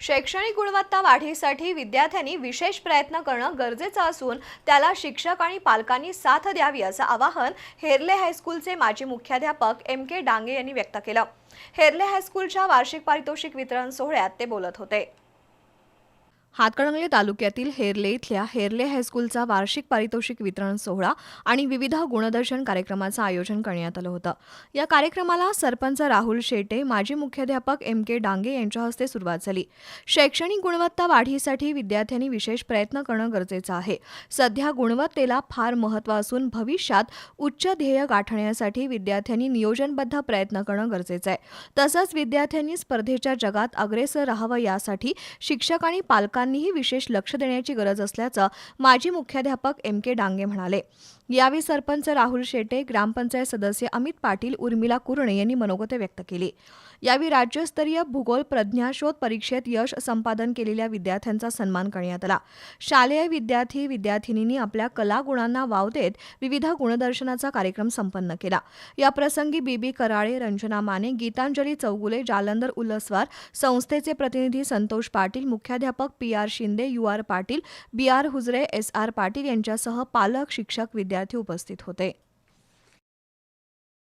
शैक्षणिक गुणवत्ता वाढीसाठी विद्यार्थ्यांनी विशेष प्रयत्न करणं गरजेचं असून त्याला शिक्षक आणि पालकांनी साथ द्यावी असं आवाहन हेरले हायस्कूलचे माजी मुख्याध्यापक एम के डांगे यांनी व्यक्त केलं. हेरले हायस्कूलच्या वार्षिक पारितोषिक वितरण सोहळ्यात ते बोलत होते. हातकणंगले तालुक्यातील हेरले इथल्या हेरले हायस्कूलचा वार्षिक पारितोषिक वितरण सोहळा आणि विविध गुणदर्शन कार्यक्रमाचं आयोजन करण्यात आलं होतं. या कार्यक्रमाला सरपंच राहुल शेटे माजी मुख्याध्यापक एम के डांगे यांच्या हस्ते सुरुवात झाली. शैक्षणिक गुणवत्ता वाढीसाठी विद्यार्थ्यांनी विशेष प्रयत्न करणं गरजेचं आहे. सध्या गुणवत्तेला फार महत्त्व असून भविष्यात उच्च ध्येय गाठण्यासाठी विद्यार्थ्यांनी नियोजनबद्ध प्रयत्न करणं गरजेचं आहे. तसंच विद्यार्थ्यांनी स्पर्धेच्या जगात अग्रेसर राहावं यासाठी शिक्षक आणि पालकांनीही विशेष लक्ष देण्याची गरज असल्याचं माजी मुख्याध्यापक एम के डांगे म्हणाले. यावेळी सरपंच राहुल शेटे ग्रामपंचायत सदस्य अमित पाटील उर्मिला कुरणे यांनी मनोगत व्यक्त केली. यावेळी राज्यस्तरीय भूगोल प्रज्ञाशोध परीक्षेत यश संपादन केलेल्या विद्यार्थ्यांचा सन्मान करण्यात आला. शालेय विद्यार्थी विद्यार्थिनींनी आपल्या कलागुणांना वाव देत विविध गुणदर्शनाचा कार्यक्रम संपन्न केला. या प्रसंगी बीबी कराळे रंजना माने गीतांजली चौगुले जालंधर उल्लसवार संस्थेचे प्रतिनिधी संतोष पाटील मुख्याध्यापक P R Shinde U R Patil B R Hujare S R Patil यांच्यासह पालक शिक्षक विद्यार्थी उपस्थित होते.